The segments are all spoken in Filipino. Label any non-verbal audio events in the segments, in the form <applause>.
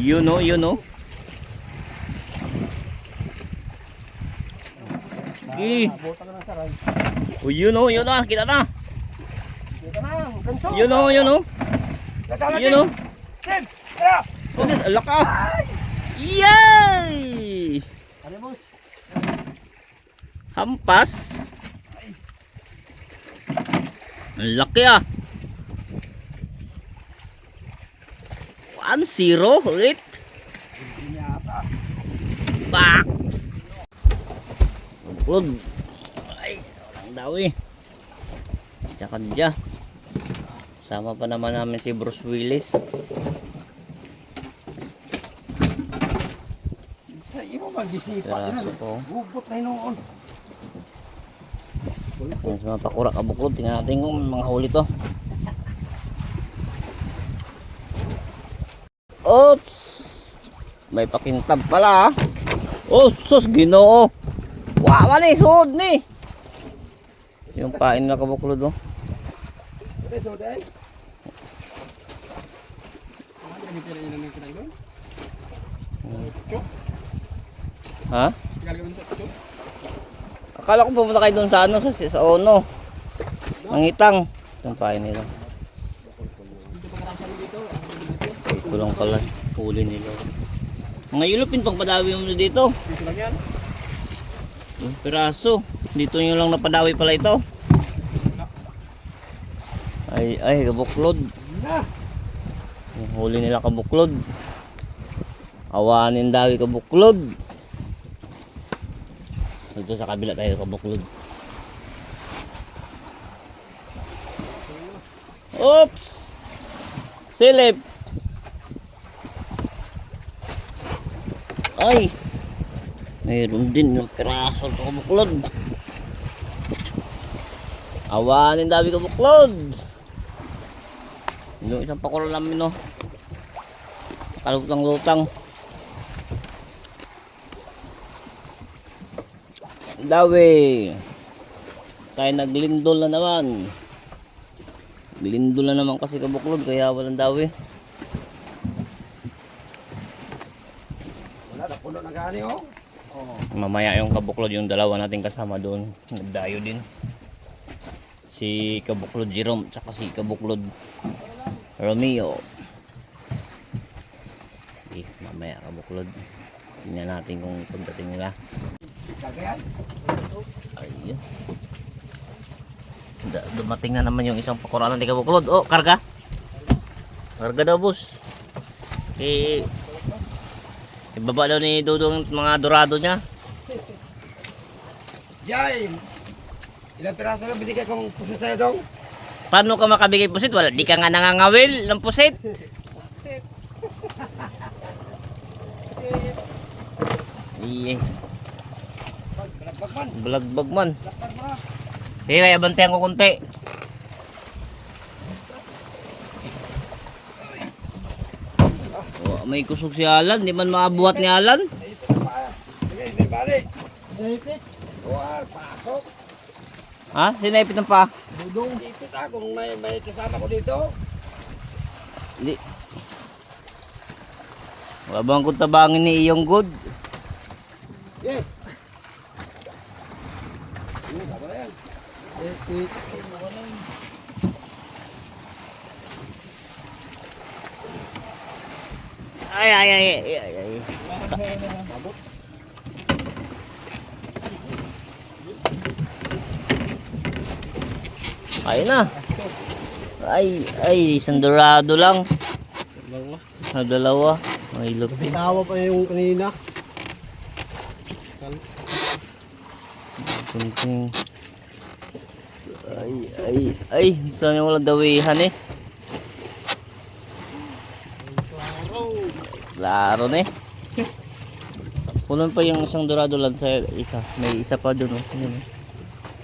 Yun o, yun o. Sige. Bota ka ng saray. O yun o, yun o. Kita na. Dito na, ganso. Yun o, yun. Latala, Yun o. Tim! Tara! Ulit, alak ka. Yay! Ano, boss? Hampas. Ang laki ah. 1-0 ulit. Hindi ata. Back. Good. Ay, walang daw eh. Tsaka dyan. Sama pa naman namin si Bruce Willis. Sa iyo mag-isipa. Piraso po. Bubot na noon. Kung sa mga pakura kabuklod, tingnan natin kung mga huli to. Oops! May pakintab pala ah. Oh, sus, ginoo. Wawa ni, suod ni. Yung pain na kabuklod? Chok? Ha? Akala ko pumunta kayo doon sa ano, sa, sa Ono. Nangitang. Yung pain nila. Dito pa karang dito. Ito lang pala. Huli nila. Mga yulupin pang padawi mo dito. Piraso. Dito nyo lang napadawi pala ito. Ay, ay, kabuklod. Huli nila kabuklod. Awanin dawi kabuklod. Dito sa kabila tayo kabuklod. Oops! Silip! Ay! Mayroon din yung piraso sa kabuklod. Awanin dawi kabuklod. Yung isang pakuro namin no. Kalutang-lutang. Dawi. Tayo naglindol na naman. Lindol na naman kasi kabuklod kaya walang dawi. Napuno na gani oh. Oo. Mamaya yung kabuklod yung dalawa nating kasama doon. Nagdayo din. Si kabuklod Jerome tsaka si kabuklod Romeo. Eh, mamaya kabuklod. Tingnan natin kung pagdating nila. Ayun. Da, dumating na naman yung isang pakuraan ni Kabuklod. Oh, karga. Karga daw, boss. Eh, ibaba daw ni yung mga dorado niya. Jay! Ilang piraso na binigay kong puso sa'yo dong? Paano ka makabigay pusit? Wala, di ka nga nangangawil ng pusit. Sit! Iye, Balagbag man! balagbag man. Mo na! Sige, kaya bantayan ko kunti. May kusog si Alan, di man maabuhat ni Alan. Ito na pa. Sige, hindi bali. Ipit. Tuwar, pasok. Ha? Sinaipit ng pa? Dudong. Ipit kung may, may kasama ko dito. Hindi. Wala bang kung tabangin ni Iyong Good? Yeah. Ano, na yan. Ipit. Ay, ay, ay, ay, ay, ay. Ayun na. Ay, ay, isang dorado lang. Na dalawa. May lupi. Bitawa pa yung kanina. Kunting. Ay, ay, ay. Saan yung walang dawihan eh. Klaro na eh. Pa yung isang dorado lang sa isa. May isa pa dun oh. Yun, oh.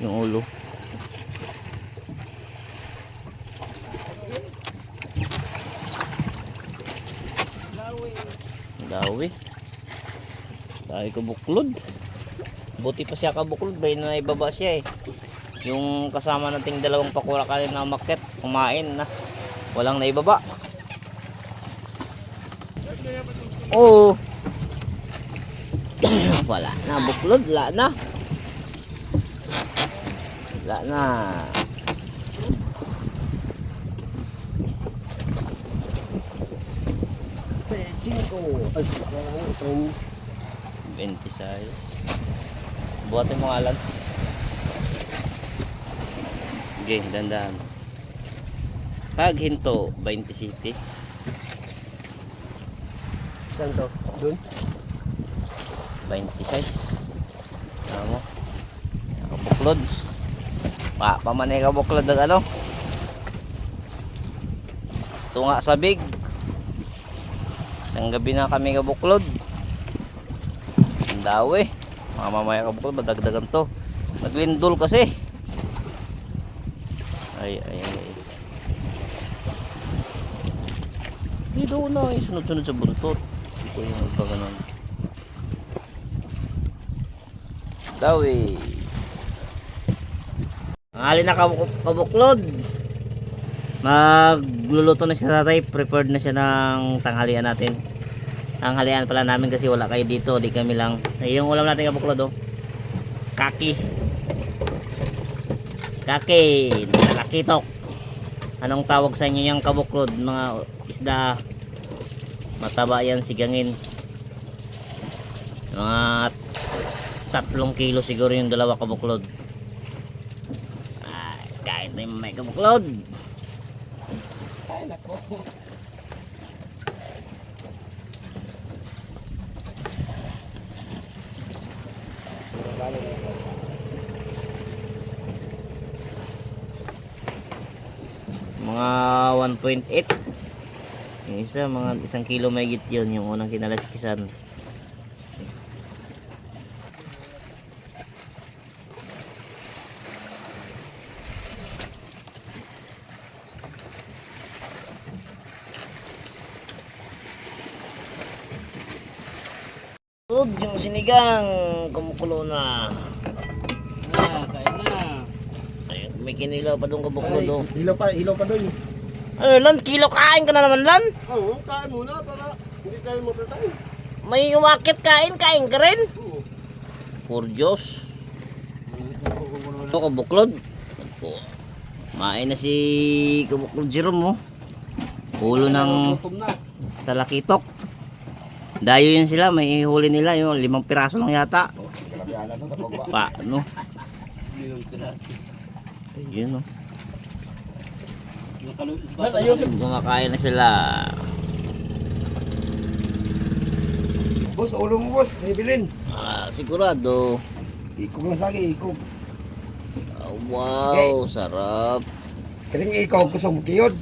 Yung ulo. Dawi. Dawi ko buklod. Buti pa siya kabuklod. Bay na ibaba siya eh. Yung kasama nating dalawang pakura kanina na umakyat. Kumain na. Walang naibaba. Oo. <coughs> wala na, buklod, wala na. Wala na. Cinco. Ay, wala 26. Buhatin mo lang. Okay, dandan. Pag hinto, 20 city. Saan to? Doon? 26. Ano mo? Nakabuklod. Pa, pamanay ka buklod ng ano? Tunga sa big. Isang gabi na kami kabuklod. Ang dawi. Mga mamaya kabuklod, madagdagan to. Naglindol kasi. Ay, ay, ay. Dito na, sunod-sunod sa buntot. Ito yung iba ganun. Dawi. Ang alin na kabuk- kabuklod. Magluluto na siya tatay. Prepared na siya ng tanghalian natin. Tanghalian pala namin kasi wala kayo dito. Di kami lang. Ay, yung ulam natin kabuklod oh. Kaki. Kaki. Nalakitok. Anong tawag sa inyo yung kabuklod? Mga isda. Mataba yan sigangin. Mga tatlong kilo siguro yung dalawa kabuklod. Ay, kahit na yung may kabuklod. Ay, nako. Mga 1.8. Yung isa, mga isang kilo may git yun. Yung unang kinalaskisan. Good, yung sinigang kumukulo na. Ah, kain na. Ayun, may kinilaw pa doon kabuklod oh. Ilaw pa, ilaw pa doon. Ano lan, kilo kain ka na naman lan? Oo, kain muna para hindi tayo magtatay. May umakit kain, kain ka rin. Oo. For Diyos. Ito kabuklod. Main na si kabuklod Jerome oh. Ulo ng talakitok. Dayo yun sila, may huli nila yung limang piraso lang yata. Pa, ano? Ayun oh. Kumakain na sila. Boss, ulo mo boss. Bibilin. Ah, sigurado. Ikog lang sa akin, ikog. Ah, wow, sarap. Kaling ikaw gusto mo kiyod.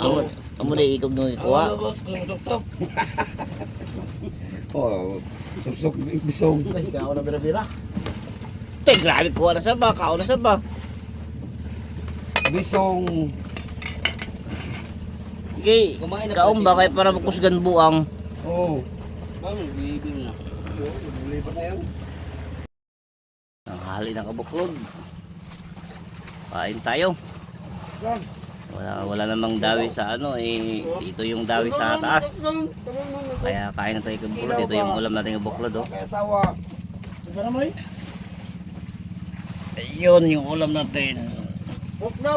Amo, amo na ikog nung ikuha. Oo. <laughs> Susok bisong. Ikaw na bira-bira. Te, grabe kuha na sa ba, kao na sa ba. Bisong. Na kaon ba kay para makusgan buang? Oo. Mami, bibim na. Lipat na yan. Ang hali ng kabuklod. Kain tayo. Wala wala namang dawi sa ano eh dito yung dawi sa taas. Kaya kain na tayo kabuklod. Dito yung ulam natin kabuklod oh. Kaya mo eh? Ayun yung ulam natin. Wag na.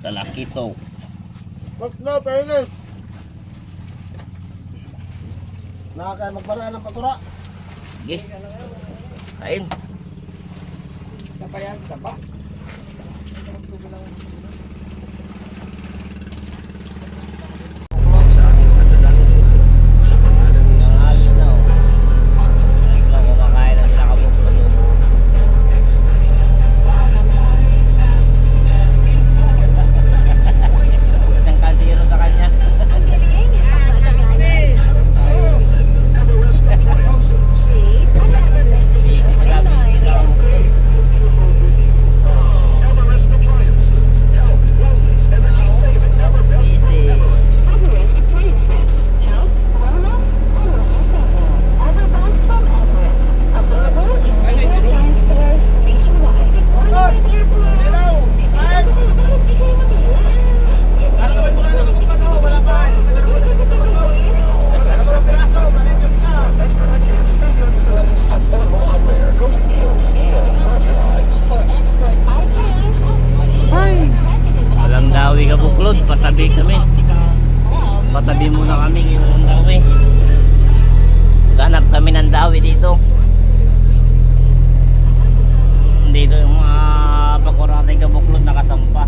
Talakito. Na, pailis. Nakakaya magbara ng patura. Sige. Kain. Isa pa yan, isa pa. Ang hali na oh. Biglang kumakain na sila kabuklod oh. Isang kaldero sa kanya. Busy sila, busy sila kabuklod. kabuklod, patabi kami. Patabi muna kami ng dawi. Ganap kami ng dawi dito. Dito yung mga pakurate kabuklod nakasampa.